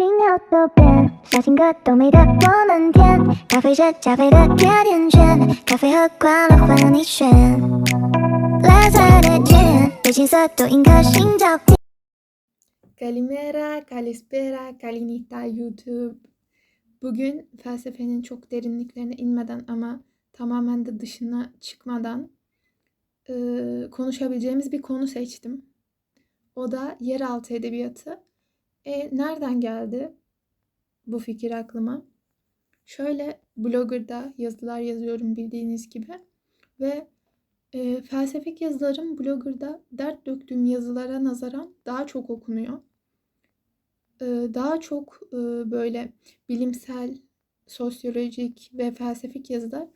心跳都变，小情歌都美得我们甜。咖啡是加菲的甜甜圈，咖啡和快乐换了你选。蓝色的天，对青色多一颗心照片。 Kalimera, Kalispera, Kalinita YouTube. Bugün felsefenin çok derinliklerine inmeden ama tamamen de dışına çıkmadan eee, konuşabileceğimiz bir konu seçtim. O da yeraltı edebiyatı. e, nereden geldi bu fikir aklıma? Şöyle Blogger'da yazılar yazıyorum bildiğiniz gibi ve e, felsefik yazılarım Blogger'da dert döktüğüm yazılara nazaran daha çok okunuyor. E, daha çok e, böyle bilimsel, sosyolojik ve felsefik yazılar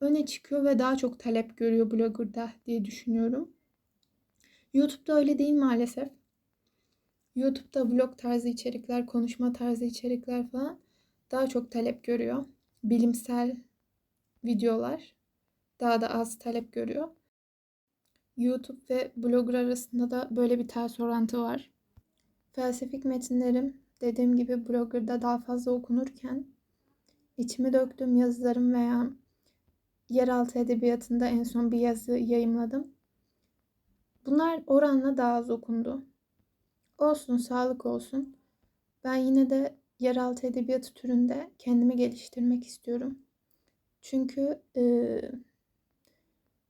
öne çıkıyor ve daha çok talep görüyor Blogger'da diye düşünüyorum. YouTube'da öyle değil maalesef. YouTube'da vlog tarzı içerikler, konuşma tarzı içerikler falan daha çok talep görüyor. Bilimsel videolar daha da az talep görüyor. YouTube ve blogger arasında da böyle bir ters orantı var. Felsefik metinlerim dediğim gibi blogger'da daha fazla okunurken içimi döktüğüm yazılarım veya yeraltı edebiyatında en son bir yazı yayımladım. Bunlar oranla daha az okundu. Olsun, sağlık olsun. Ben yine de yeraltı edebiyatı türünde kendimi geliştirmek istiyorum. Çünkü e,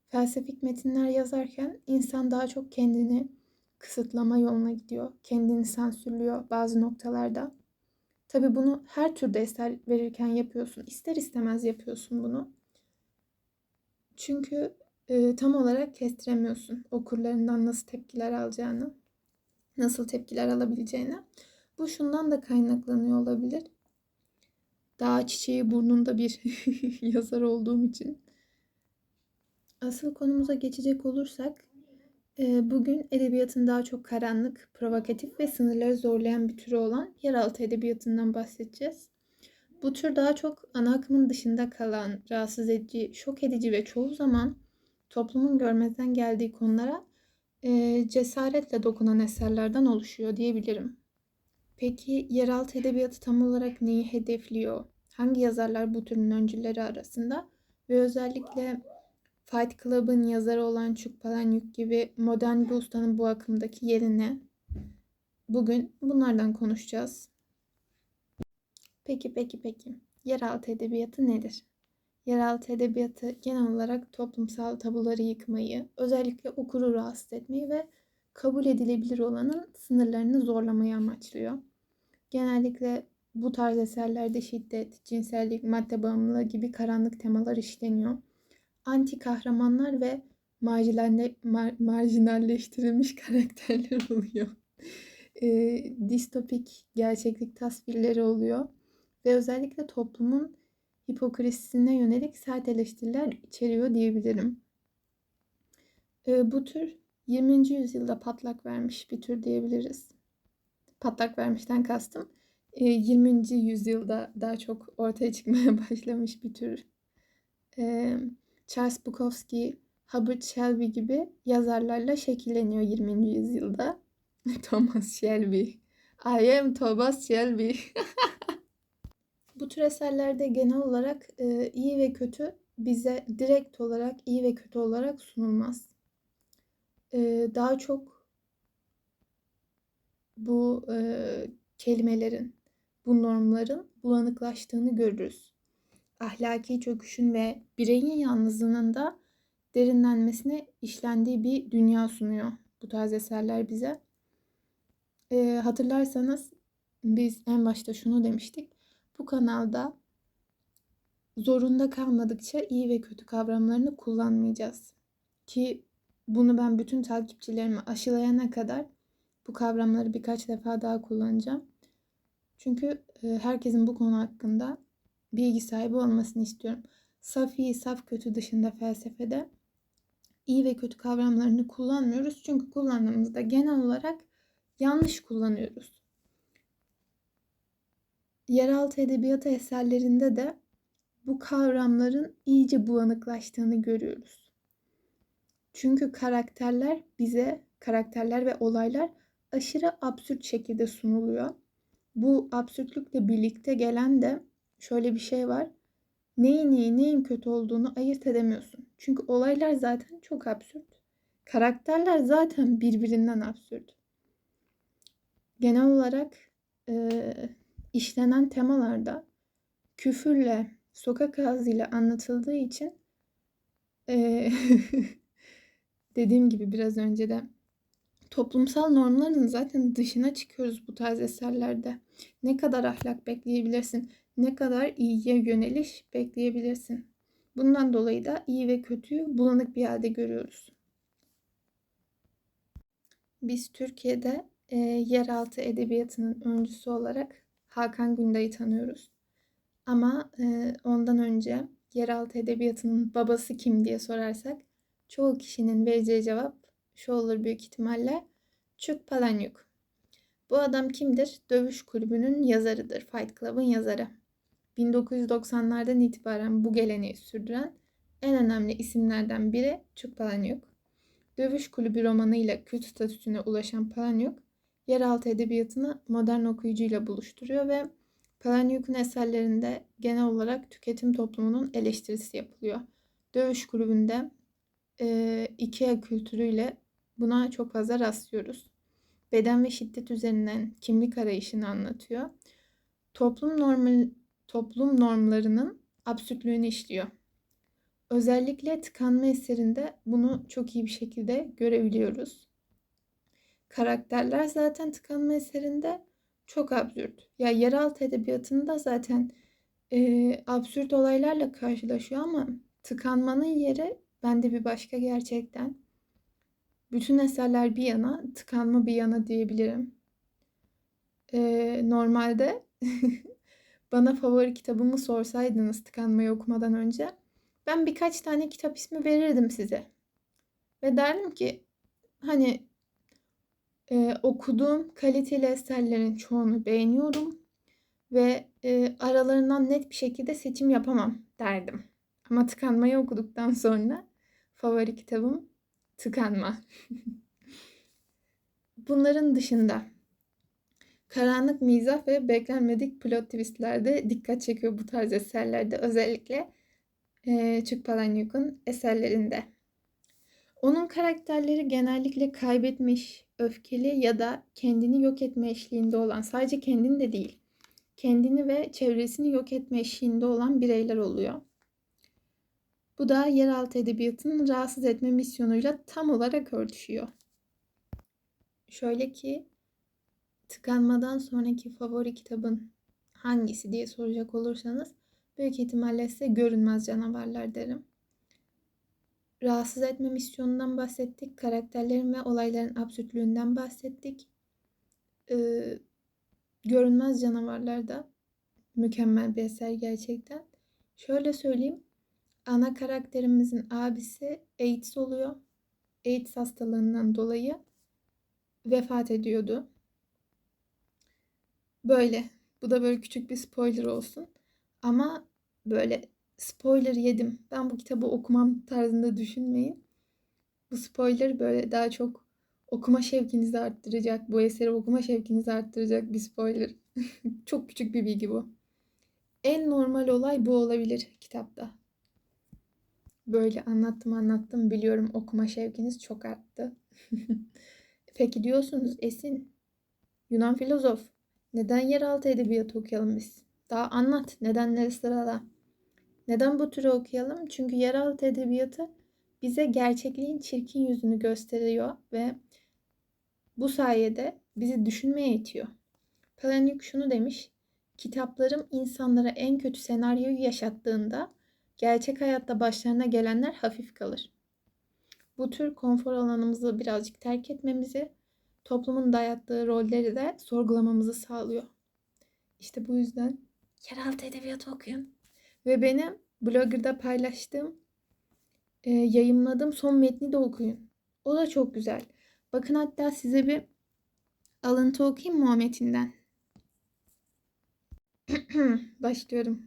felsefik metinler yazarken insan daha çok kendini kısıtlama yoluna gidiyor. Kendini sansürlüyor bazı noktalarda. Tabi bunu her türde eser verirken yapıyorsun. İster istemez yapıyorsun bunu. Çünkü e, tam olarak kestiremiyorsun okurlarından nasıl tepkiler alacağını, nasıl tepkiler alabileceğini. Bu şundan da kaynaklanıyor olabilir. Daha çiçeği burnunda bir yazar olduğum için. Asıl konumuza geçecek olursak, e, bugün edebiyatın daha çok karanlık, provokatif ve sınırları zorlayan bir türü olan yeraltı edebiyatından bahsedeceğiz. Bu tür daha çok ana akımın dışında kalan, rahatsız edici, şok edici ve çoğu zaman toplumun görmezden geldiği konulara e, cesaretle dokunan eserlerden oluşuyor diyebilirim. Peki yeraltı edebiyatı tam olarak neyi hedefliyor? Hangi yazarlar bu türün öncüleri arasında? Ve özellikle Fight Club'ın yazarı olan Chuck Palahniuk gibi modern bir ustanın bu akımdaki yeri ne? Bugün bunlardan konuşacağız. Peki peki peki. Yeraltı edebiyatı nedir? Yeraltı edebiyatı genel olarak toplumsal tabuları yıkmayı, özellikle okuru rahatsız etmeyi ve kabul edilebilir olanın sınırlarını zorlamayı amaçlıyor. Genellikle bu tarz eserlerde şiddet, cinsellik, madde bağımlılığı gibi karanlık temalar işleniyor. Anti kahramanlar ve marjinalle, mar, marjinalleştirilmiş karakterler oluyor. E, distopik gerçeklik tasvirleri oluyor. Ve özellikle toplumun hipokrisisine yönelik sert eleştiriler içeriyor diyebilirim. E, bu tür 20. yüzyılda patlak vermiş bir tür diyebiliriz. Patlak vermişten kastım 20. yüzyılda daha çok ortaya çıkmaya başlamış bir tür. Charles Bukowski, Hubbard Shelby gibi yazarlarla şekilleniyor 20. yüzyılda. Thomas Shelby. I am Thomas Shelby. Tür eserlerde genel olarak iyi ve kötü bize direkt olarak iyi ve kötü olarak sunulmaz. Daha çok bu kelimelerin, bu normların bulanıklaştığını görürüz. Ahlaki çöküşün ve bireyin yalnızlığının da derinlenmesine işlendiği bir dünya sunuyor bu tarz eserler bize. E, hatırlarsanız biz en başta şunu demiştik. Bu kanalda zorunda kalmadıkça iyi ve kötü kavramlarını kullanmayacağız. Ki bunu ben bütün takipçilerime aşılayana kadar bu kavramları birkaç defa daha kullanacağım. Çünkü herkesin bu konu hakkında bilgi sahibi olmasını istiyorum. Saf iyi, saf kötü dışında felsefede iyi ve kötü kavramlarını kullanmıyoruz. Çünkü kullandığımızda genel olarak yanlış kullanıyoruz. Yeraltı edebiyatı eserlerinde de bu kavramların iyice bulanıklaştığını görüyoruz. Çünkü karakterler bize, karakterler ve olaylar aşırı absürt şekilde sunuluyor. bu absürtlükle birlikte gelen de şöyle bir şey var. Neyin iyi, neyin kötü olduğunu ayırt edemiyorsun. Çünkü olaylar zaten çok absürt. Karakterler zaten birbirinden absürt. Genel olarak e, işlenen temalarda küfürle, sokak ağzıyla anlatıldığı için e, dediğim gibi biraz önce de toplumsal normların zaten dışına çıkıyoruz bu tarz eserlerde. Ne kadar ahlak bekleyebilirsin, ne kadar iyiye yöneliş bekleyebilirsin. Bundan dolayı da iyi ve kötüyü bulanık bir halde görüyoruz. Biz Türkiye'de e, yeraltı edebiyatının öncüsü olarak Hakan Günday'ı tanıyoruz. Ama e, ondan önce yeraltı edebiyatının babası kim diye sorarsak çoğu kişinin vereceği cevap şu olur büyük ihtimalle. Çuk Palahniuk. Bu adam kimdir? Dövüş kulübünün yazarıdır. Fight Club'ın yazarı. 1990'lardan itibaren bu geleneği sürdüren en önemli isimlerden biri Çuk Palahniuk. Dövüş kulübü romanıyla kült statüsüne ulaşan Palahniuk, yeraltı edebiyatını modern okuyucuyla buluşturuyor ve Palahniuk'un eserlerinde genel olarak tüketim toplumunun eleştirisi yapılıyor. Dövüş kulübünde e, IKEA kültürüyle buna çok fazla rastlıyoruz. Beden ve şiddet üzerinden kimlik arayışını anlatıyor. Toplum normal toplum normlarının absürtlüğünü işliyor. Özellikle tıkanma eserinde bunu çok iyi bir şekilde görebiliyoruz. Karakterler zaten tıkanma eserinde çok absürt. Ya yeraltı edebiyatında zaten e, absürt olaylarla karşılaşıyor ama tıkanmanın yeri bende bir başka gerçekten. Bütün eserler bir yana, tıkanma bir yana diyebilirim. E, normalde bana favori kitabımı sorsaydınız tıkanmayı okumadan önce ben birkaç tane kitap ismi verirdim size. Ve derdim ki hani e, okuduğum kaliteli eserlerin çoğunu beğeniyorum ve e, aralarından net bir şekilde seçim yapamam derdim. Ama tıkanmayı okuduktan sonra favori kitabım tıkanma. Bunların dışında karanlık mizah ve beklenmedik plot twistlerde dikkat çekiyor bu tarz eserlerde özellikle e, Çuk Palahniuk'un eserlerinde. Onun karakterleri genellikle kaybetmiş, öfkeli ya da kendini yok etme eşliğinde olan, sadece kendini de değil, kendini ve çevresini yok etme eşliğinde olan bireyler oluyor. Bu da yeraltı edebiyatının rahatsız etme misyonuyla tam olarak örtüşüyor. Şöyle ki tıkanmadan sonraki favori kitabın hangisi diye soracak olursanız büyük ihtimalle size görünmez canavarlar derim. Rahatsız etme misyonundan bahsettik. Karakterlerin ve olayların absürtlüğünden bahsettik. Ee, görünmez canavarlar da mükemmel bir eser gerçekten. Şöyle söyleyeyim. Ana karakterimizin abisi AIDS oluyor. AIDS hastalığından dolayı vefat ediyordu. Böyle. Bu da böyle küçük bir spoiler olsun. Ama böyle spoiler yedim. Ben bu kitabı okumam tarzında düşünmeyin. Bu spoiler böyle daha çok okuma şevkinizi arttıracak, bu eseri okuma şevkinizi arttıracak bir spoiler. çok küçük bir bilgi bu. En normal olay bu olabilir kitapta. Böyle anlattım anlattım biliyorum okuma şevkiniz çok arttı. Peki diyorsunuz Esin, Yunan filozof, neden yeraltı edebiyatı okuyalım biz? Daha anlat, nedenleri sırala. Neden bu türü okuyalım? Çünkü yeraltı edebiyatı bize gerçekliğin çirkin yüzünü gösteriyor ve bu sayede bizi düşünmeye itiyor. Palahniuk şunu demiş, kitaplarım insanlara en kötü senaryoyu yaşattığında gerçek hayatta başlarına gelenler hafif kalır. Bu tür konfor alanımızı birazcık terk etmemizi, toplumun dayattığı rolleri de sorgulamamızı sağlıyor. İşte bu yüzden yeraltı edebiyatı okuyun. Ve benim blogger'da paylaştığım, e, yayınladığım son metni de okuyun. O da çok güzel. Bakın hatta size bir alıntı okuyayım metinden? Başlıyorum.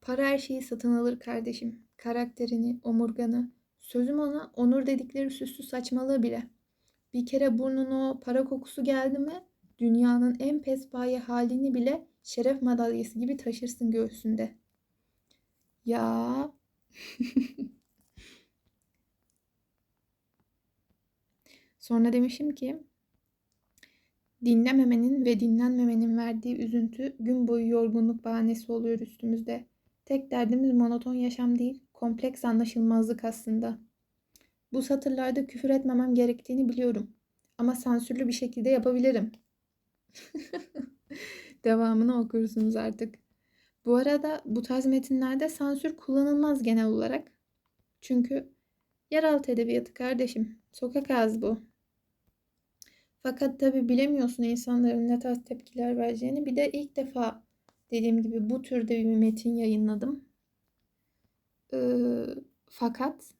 Para her şeyi satın alır kardeşim. Karakterini, omurganı, sözüm ona onur dedikleri süslü saçmalığı bile. Bir kere burnuna o para kokusu geldi mi dünyanın en pespaye halini bile şeref madalyası gibi taşırsın göğsünde. Ya. Sonra demişim ki dinlememenin ve dinlenmemenin verdiği üzüntü gün boyu yorgunluk bahanesi oluyor üstümüzde. Tek derdimiz monoton yaşam değil, kompleks anlaşılmazlık aslında. Bu satırlarda küfür etmemem gerektiğini biliyorum. Ama sansürlü bir şekilde yapabilirim. Devamını okursunuz artık. Bu arada bu tarz metinlerde sansür kullanılmaz genel olarak. Çünkü yeraltı edebiyatı kardeşim. Sokak ağzı bu. Fakat tabi bilemiyorsun insanların ne tarz tepkiler vereceğini. Bir de ilk defa dediğim gibi bu türde bir metin yayınladım. Ee, fakat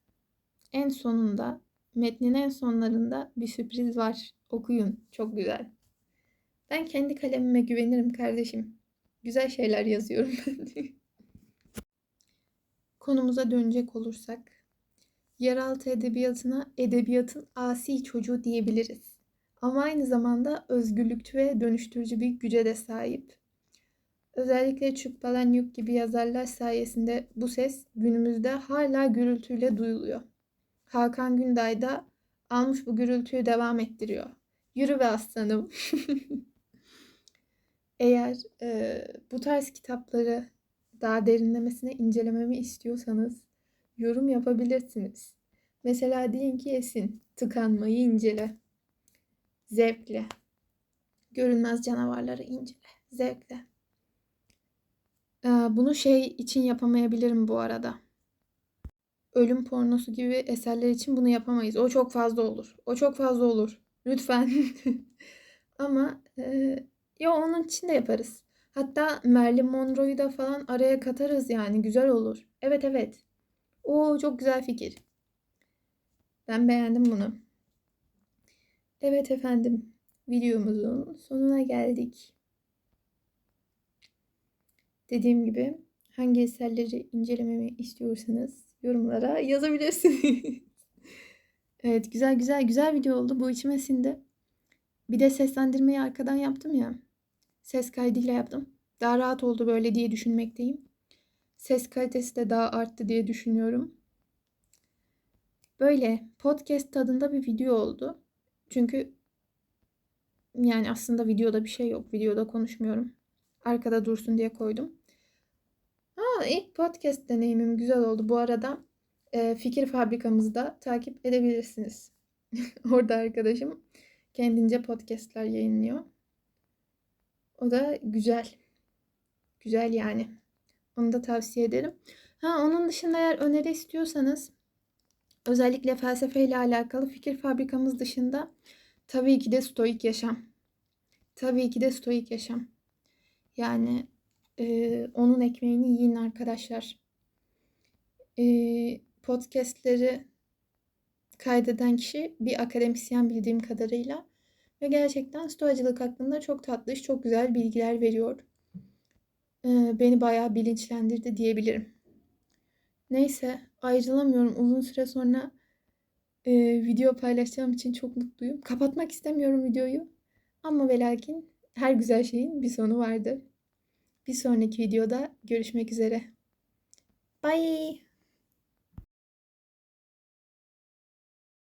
en sonunda metnin en sonlarında bir sürpriz var. Okuyun. Çok güzel. Ben kendi kalemime güvenirim kardeşim. Güzel şeyler yazıyorum ben. Konumuza dönecek olursak, yeraltı edebiyatına edebiyatın asi çocuğu diyebiliriz. Ama aynı zamanda özgürlükçü ve dönüştürücü bir güce de sahip. Özellikle Çuk Palahniuk gibi yazarlar sayesinde bu ses günümüzde hala gürültüyle duyuluyor. Hakan Günday da almış bu gürültüyü devam ettiriyor. Yürü be aslanım. Eğer e, bu tarz kitapları daha derinlemesine incelememi istiyorsanız yorum yapabilirsiniz. Mesela deyin ki Esin, tıkanmayı incele. Zevkle. Görünmez canavarları incele. Zevkle. Bunu şey için yapamayabilirim bu arada. Ölüm pornosu gibi eserler için bunu yapamayız. O çok fazla olur. O çok fazla olur. Lütfen. Ama e, ya onun için de yaparız. Hatta Marilyn Monroe'yu da falan araya katarız yani. Güzel olur. Evet evet. O çok güzel fikir. Ben beğendim bunu. Evet efendim. Videomuzun sonuna geldik. Dediğim gibi hangi eserleri incelememi istiyorsanız yorumlara yazabilirsiniz. evet güzel güzel güzel video oldu. Bu içime sindi. Bir de seslendirmeyi arkadan yaptım ya. Ses kaydıyla yaptım. Daha rahat oldu böyle diye düşünmekteyim. Ses kalitesi de daha arttı diye düşünüyorum. Böyle podcast tadında bir video oldu. Çünkü yani aslında videoda bir şey yok. Videoda konuşmuyorum. Arkada dursun diye koydum. Ha, ilk podcast deneyimim güzel oldu. Bu arada e, Fikir Fabrikamızda takip edebilirsiniz. Orada arkadaşım kendince podcastler yayınlıyor. O da güzel. Güzel yani. Onu da tavsiye ederim. Ha onun dışında eğer öneri istiyorsanız özellikle felsefeyle alakalı fikir fabrikamız dışında tabii ki de stoik yaşam. Tabii ki de stoik yaşam. Yani e, onun ekmeğini yiyin arkadaşlar. E, podcastleri kaydeden kişi bir akademisyen bildiğim kadarıyla ve gerçekten stoacılık hakkında çok tatlış, çok güzel bilgiler veriyor. E, beni bayağı bilinçlendirdi diyebilirim. Neyse ayrılamıyorum. Uzun süre sonra e, video paylaşacağım için çok mutluyum. Kapatmak istemiyorum videoyu. Ama ve lakin her güzel şeyin bir sonu vardır. Bir sonraki videoda görüşmek üzere. Bye.